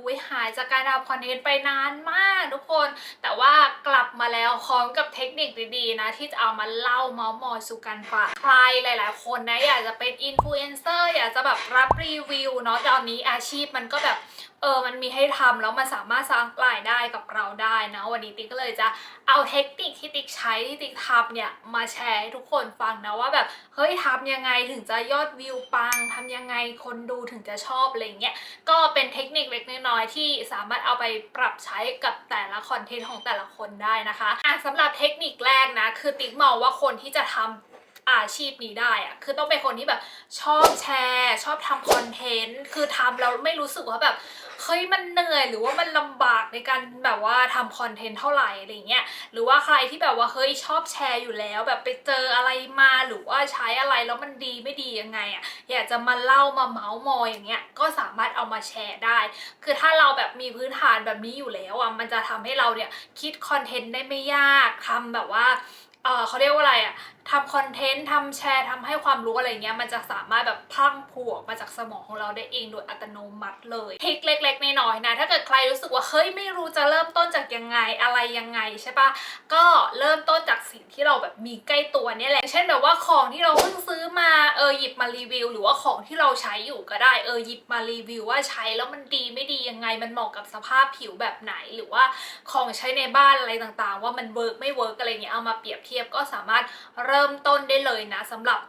หูยหายจากการทำคอนเทนต์ไปนานมากทุกคน แต่ว่ากลับมาแล้วพร้อมกับเทคนิคดีๆนะ ที่จะเอามาเล่าเมาส์มอยสู่กันฟังใครหลาย ๆ คนนะอยากจะเป็นอินฟลูเอนเซอร์อยากจะแบบรับรีวิวเนาะตอนนี้อาชีพมันก็แบบ เออมันมีให้ทำแล้วมันสามารถสร้างรายได้กับเราได้นะ วันนี้ติ๊กก็เลยจะเอาเทคนิคที่ติ๊กใช้ที่ติ๊กทำเนี่ยมาแชร์ให้ทุกคนฟังนะว่าแบบเฮ้ยทำยังไงถึงจะยอดวิวปังทำยังไงคนดูถึงจะชอบอะไรเงี้ยก็เป็นเทคนิคเล็กน้อยที่สามารถเอาไปปรับใช้กับแต่ละคอนเทนต์ของแต่ละคนได้นะคะอะสำหรับเทคนิคแรกนะคือติ๊กมองว่าคนที่จะทำ อาชีพนี้ได้อะคือต้องเป็นคนที่แบบชอบแชร์ ชอบทำคอนเทนต์คือทำแล้วไม่รู้สึกว่าแบบเฮ้ยมันเหนื่อยหรือว่ามันลำบากในการแบบว่าทำคอนเทนต์เท่าไหร่อะไรเงี้ยหรือว่าใครที่แบบว่าเฮ้ยชอบแชร์อยู่แล้ว แบบไปเจออะไรมาหรือว่าใช้อะไรแล้วมันดีไม่ดียังไงอะอยากจะมาเล่ามาเมาส์มอยอย่างเงี้ยก็สามารถเอามาแชร์ได้ คือถ้าเราแบบมีพื้นฐานแบบนี้อยู่แล้วอะมันจะทำให้เราเนี่ยคิดคอนเทนต์ได้ไม่ยากทำแบบว่าเออเขาเรียกว่าอะไรอะ ทำคอนเทนต์ทำแชร์ทำให้ความรู้อะไรเงี้ยมันจะสามารถแบบพลั่งพรูออกมาจากสมองของเราได้เองโดยอัตโนมัติเลยทริคเล็กๆน้อยๆนะ ถ้าเกิดใครรู้สึกว่าเฮ้ยไม่รู้จะเริ่มต้นจากยังไงอะไรยังไงใช่ปะก็เริ่มต้นจากสิ่งที่เราแบบมีใกล้ตัวเนี่ยแหละเช่นแบบว่าของที่เราเพิ่งซื้อมาเออหยิบมารีวิว หรือว่าของที่เราใช้อยู่ก็ได้เออหยิบมารีวิวว่าใช้แล้วมันดีไม่ดียังไงมันเหมาะกับสภาพผิวแบบไหนหรือว่าของใช้ในบ้านอะไรต่างๆ ว่ามันเวิร์กไม่เวิร์กอะไรเงี้ยเอามาเปรียบเทียบก็สามารถเริ่มต้นได้เลยนะสำหรับ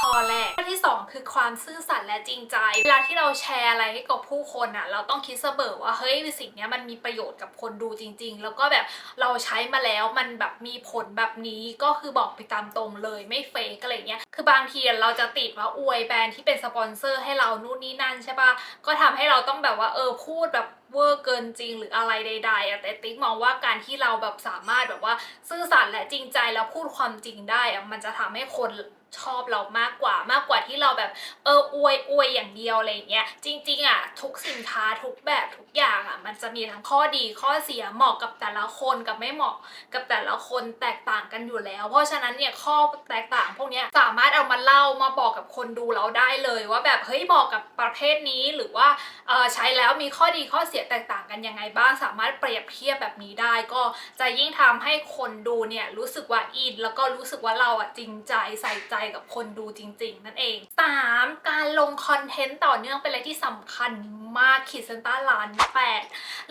ข้อแรกข้อที่ 2 คือความซื่อสัตย์และจริงใจ เวลาที่เราแชร์อะไรให้กับผู้คนอะ เราต้องคิดเสมอว่าเฮ้ยสิ่งนี้มันมีประโยชน์กับคนดูจริง ๆ แล้วก็แบบเราใช้มาแล้วมันแบบมีผลแบบนี้ก็คือบอกไปตามตรงเลยไม่เฟกอะไรเงี้ย คือบางทีเราจะติดว่าอวยแบรนด์ที่เป็นสปอนเซอร์ให้เรานู่นนี่นั่นใช่ปะก็ทำให้เราต้องแบบว่าเออพูดแบบเวอร์เกินจริงหรืออะไรใดๆอะแต่ติ๊กมองว่าการที่เราแบบสามารถแบบว่าซื่อสัตย์และจริงใจแล้วพูดความจริงได้อะมันจะทำให้คน ชอบเรามากกว่ามากกว่าที่เราแบบเอออวยอวยอย่างเดียวอะไรเงี้ยจริงๆอะทุกสินค้าทุกแบบทุกอย่างอะมันจะมีทั้งข้อดีข้อเสียเหมาะกับแต่ละคนกับไม่เหมาะกับแต่ละคนแตกต่างกันอยู่แล้ว เพราะฉะนั้นเนี่ยข้อแตกต่างพวกนี้สามารถเอามาเล่ามาบอกกับคนดูเราได้เลยว่าแบบเฮ้ยเหมาะกับประเภทนี้หรือว่าเออใช้แล้วมีข้อดีข้อเสียแตกต่างกันยังไงบ้างสามารถเปรียบเทียบแบบนี้ได้ ก็จะยิ่งทำให้คนดูเนี่ยรู้สึกว่าอินแล้วก็รู้สึกว่าเราอะจริงใจใส่ใจกับคนดูจริง ๆ นั่นเอง 3. การลงคอนเทนต์ต่อเนื่องเป็นอะไรที่สำคัญมากขีดเส้นใต้ล้านแปด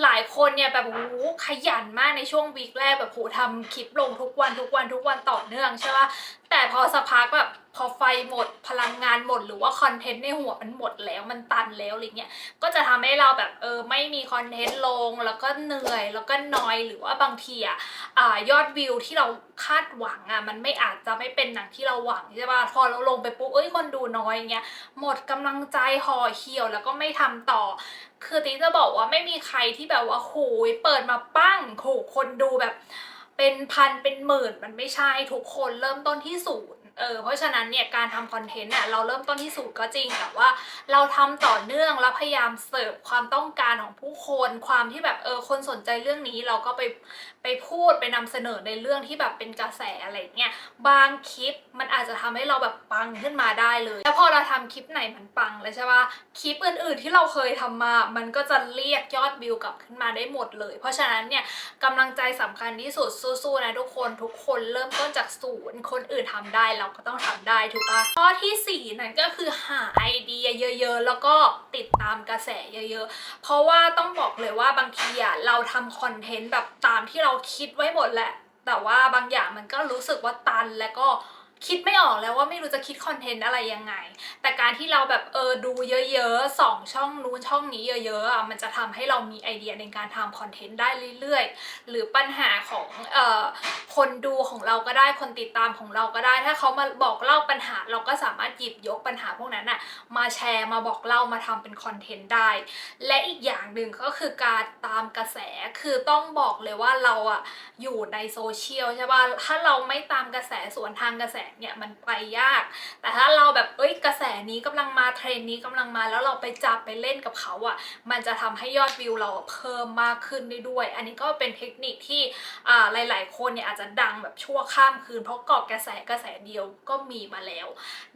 หลายคนเนี่ยแบบโอ้ขยันมากในช่วงวีคแรกแบบโหทำคลิปลงทุกวันทุกวันทุกวันต่อเนื่องใช่ปะ แต่พอสักพักแบบพอไฟหมดพลังงานหมดหรือว่าคอนเทนต์ในหัวมันหมดแล้วมันตันแล้วอะไรเงี้ยก็จะทำให้เราแบบเออไม่มีคอนเทนต์ลง แล้วก็เหนื่อยแล้วก็นอยหรือว่าบางทีอะอ่ยอดวิวที่เราคาดหวังอะมันไม่อาจจะไม่เป็นหนังที่เราหวังใช่ป่ะพอเราลงไปปุ๊บเอ้ยคนดูน้อยเงี้ยหมดกำลังใจห่อเหี่ยวแล้วก็ไม่ทำต่อ คือติ๊จะบอกว่าไม่มีใครที่แบบว่าโหยเปิดมาปั้งโหคนดูแบบ เป็นพันเป็นหมื่นมันไม่ใช่ทุกคนเริ่มต้นที่ศูนย์เออเพราะฉะนั้นเนี่ยการทำคอนเทนต์เนี่ยเราเริ่มต้นที่ศูนย์ก็จริงแต่ว่าเราทำต่อเนื่องแล้วพยายามเสิร์ฟความต้องการของผู้คนความที่แบบเออคนสนใจเรื่องนี้เราก็ไปไปพูดไปนำเสนอในเรื่องที่แบบเป็นกระแสอะไรเงี้ยบางคลิปมันอาจจะทำให้เราแบบปังขึ้นมาได้เลยแล้วพอเราทำคลิปไหนมันปังเลยใช่ปะคลิปอื่นๆที่เราเคยทำมา มันก็จะเรียกยอดวิวกลับขึ้นมาได้หมดเลย เพราะฉะนั้นเนี่ยกำลังใจสำคัญที่สุดสู้ๆนะทุกคนทุกคนเริ่มต้นจากศูนย์คนอื่นทำได้เราก็ต้องทำได้ถูกปะข้อที่สี่นั่นก็คือหาไอเดียเยอะ ๆ แล้วก็ติดตามกระแสเยอะ ๆ เพราะว่าต้องบอกเลยว่าบางทีอะเราทำคอนเทนต์แบบตามที่เราราคิดไว้หมดแหละ แต่ว่าบางอย่างมันก็รู้สึกว่าตันแล้วก็ คิดไม่ออกแล้วว่าไม่รู้จะคิดคอนเทนต์อะไรยังไง แต่การที่เราแบบเออดูเยอะๆสองช่องนู้นช่องนี้เยอะๆอะมันจะทำให้เรามีไอเดียในการทำคอนเทนต์ได้เรื่อยๆ หรือปัญหาของเอ่อคนดูของเราก็ได้คนติดตามของเราก็ได้ ถ้าเขามาบอกเล่าปัญหาเราก็สามารถหยิบยกปัญหาพวกนั้นอะมาแชร์มาบอกเล่ามาทำเป็นคอนเทนต์ได้ และอีกอย่างหนึ่งก็คือการตามกระแสคือต้องบอกเลยว่าเราอะอยู่ในโซเชียลใช่ป่ะถ้าเราไม่ตามกระแสสวนทางกระแสเนี่ยมันไปยาก แต่ถ้าเราแบบเอ้ยกระแสนี้กำลังมาเทรนนี้กำลังมาแล้วเราไปจับไปเล่นกับเขาอะ่ะมันจะทำให้ยอดวิวเราเพิ่มมากขึ้นได้ด้วย อันนี้ก็เป็นเทคนิคที่อ่าหลาย ๆ คนเนี่ยอาจจะดังแบบชั่วข้ามคืน เพราะเกาะกระแสกระแสเดียวก็มีมาแล้ว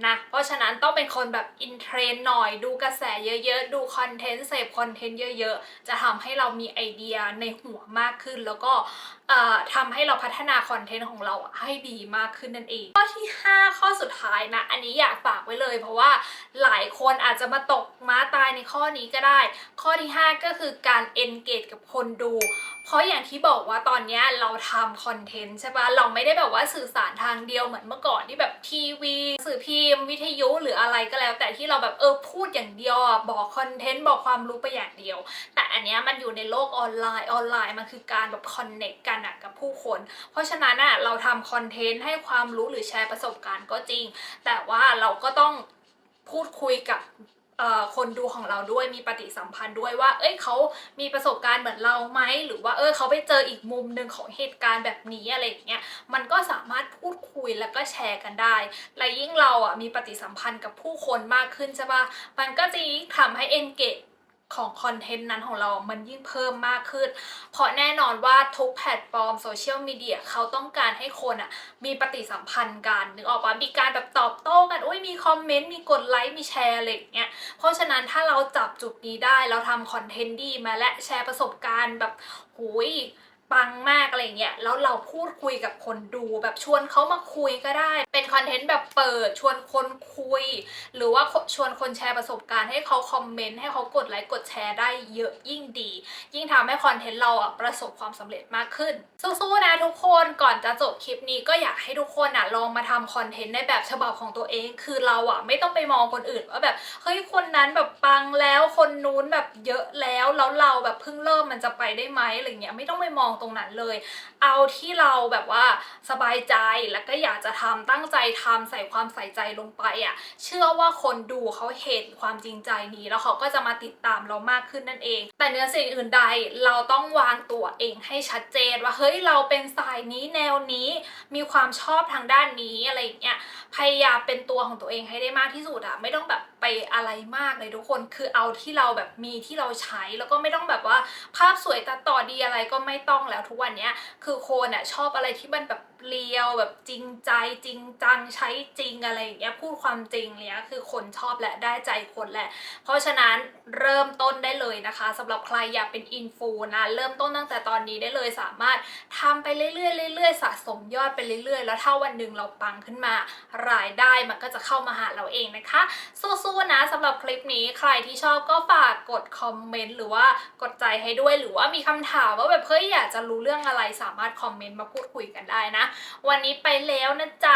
นะเพราะฉะนั้นต้องเป็นคนแบบอินเทรนหน่อยดูกระแสเยอะๆ ดูคอนเทนต์เสพคอนเทนต์เยอะๆ จะทำให้เรามีไอเดียในหัวมากขึ้นแล้วก็ ทำให้เราพัฒนาคอนเทนต์ของเราให้ดีมากขึ้นนั่นเอง ข้อที่ 5 ข้อสุดท้ายนะ อันนี้อยากฝากไว้เลย เพราะว่าหลายคนอาจจะมาตกม้าตายในข้อนี้ก็ได้ ข้อที่ 5 ก็คือการ engage กับคนดู เพราะอย่างที่บอกว่าตอนนี้เราทำคอนเทนต์ใช่ปะเราไม่ได้แบบว่าสื่อสารทางเดียวเหมือนเมื่อก่อนที่แบบทีวี สื่อพิมพ์ วิทยุหรืออะไรก็แล้ว แต่ที่เราแบบเออพูดอย่างเดียวบอกคอนเทนต์บอกความรู้ไปอย่างเดียว แต่อันนี้มันอยู่ในโลกออนไลน์ออนไลน์มันคือการแบบคอนเน็กกันอะกับผู้คน เพราะฉะนั้นอะเราทำคอนเทนต์ให้ความรู้หรือแชร์ประสบการณ์ก็จริง แต่ว่าเราก็ต้องพูดคุยกับคนดูของเราด้วยมีปฏิสัมพันธ์ด้วยว่า เอ้ยเขามีประสบการณ์เหมือนเราไหมหรือว่าเออเขาไปเจออีกมุมหนึ่งของเหตุการณ์แบบนี้อะไรอย่างเงี้ยมันก็สามารถพูดคุยแล้วก็แชร์กันได้ และยิ่งเราอะมีปฏิสัมพันธ์กับผู้คนมากขึ้นใช่ปะมันก็จะยิ่งทำให้ engage ของคอนเทนต์นั้นของเรา มันยิ่งเพิ่มมากขึ้น เพราะแน่นอนว่าทุกแพลตฟอร์มโซเชียลมีเดียเขาต้องการให้คนอะมีปฏิสัมพันธ์กัน นึกออกปะมีการแบบตอบโต้กัน อุ้ยมีคอมเมนต์ มีกดไลค์ มีแชร์อะไรอย่างเงี้ย เพราะฉะนั้นถ้าเราจับจุดนี้ได้ เราทำคอนเทนต์ดีมาและแชร์ประสบการณ์แบบหุย ปังมากอะไรเงี้ยแล้วเราพูดคุยกับคนดูแบบชวนเขามาคุยก็ได้ เป็นคอนเทนต์แบบเปิดชวนคนคุย หรือว่าชวนคนแชร์ประสบการณ์ให้เขาคอมเมนต์ให้เขากดไลค์กดแชร์ได้เยอะยิ่งดี ยิ่งทำให้คอนเทนต์เราอะประสบความสำเร็จมากขึ้น สู้ๆนะทุกคนก่อนจะจบคลิปนี้ก็อยากให้ทุกคนอะลองมาทำคอนเทนต์ในแบบฉบับของตัวเอง คือเราอะไม่ต้องไปมองคนอื่นว่าแบบเฮ้ยคนนั้นแบบปังแล้วคนนู้นแบบเยอะแล้วแล้วเราแบบเพิ่งเริ่มมันจะไปได้ไหมอะไรเงี้ยไม่ต้องไปมองตรงนั้นเลย เอาที่เราแบบว่าสบายใจแล้วก็อยากจะทำตั้งใจทำใส่ความใส่ใจลงไปอะเชื่อว่าคนดูเขาเห็นความจริงใจนี้แล้วเขาก็จะมาติดตามเรามากขึ้นนั่นเอง แต่เนื้อสิ่งอื่นใดเราต้องวางตัวเองให้ชัดเจนว่าเฮ้ยเราเป็นสายนี้แนวนี้มีความชอบทางด้านนี้อะไรอย่างเงี้ยพยายามเป็นตัวของตัวเองให้ได้มากที่สุดอะไม่ต้องแบบ ไปอะไรมากเลยทุกคนคือเอาที่เราแบบมีที่เราใช้แล้วก็ไม่ต้องแบบว่าภาพสวยตัดต่อดีอะไรก็ไม่ต้องแล้วทุกวันเนี้ยคือโคนอะชอบอะไรที่มันแบบ เรียวแบบจริงใจจริงจังใช้จริงอะไรอย่างเงี้ยพูดความจริงเนี้ยคือคนชอบและได้ใจคนแหละ เพราะฉะนั้นเริ่มต้นได้เลยนะคะสำหรับใครอยากเป็นอินฟูนะเริ่มต้นตั้งแต่ตอนนี้ได้เลยสามารถทำไปเรื่อยๆเรื่อยๆสะสมยอดไปเรื่อยๆ แล้วถ้าวันหนึ่งเราปังขึ้นมารายได้มันก็จะเข้ามาหาเราเองนะคะ สู้ๆนะสำหรับคลิปนี้ใครที่ชอบก็ฝากกดคอมเมนต์หรือว่ากดใจให้ด้วยหรือว่ามีคำถามว่าแบบเฮ้ยอยากจะรู้เรื่องอะไรสามารถคอมเมนต์มาพูดคุยกันได้นะวันนี้ไปแล้วนะจ๊ะ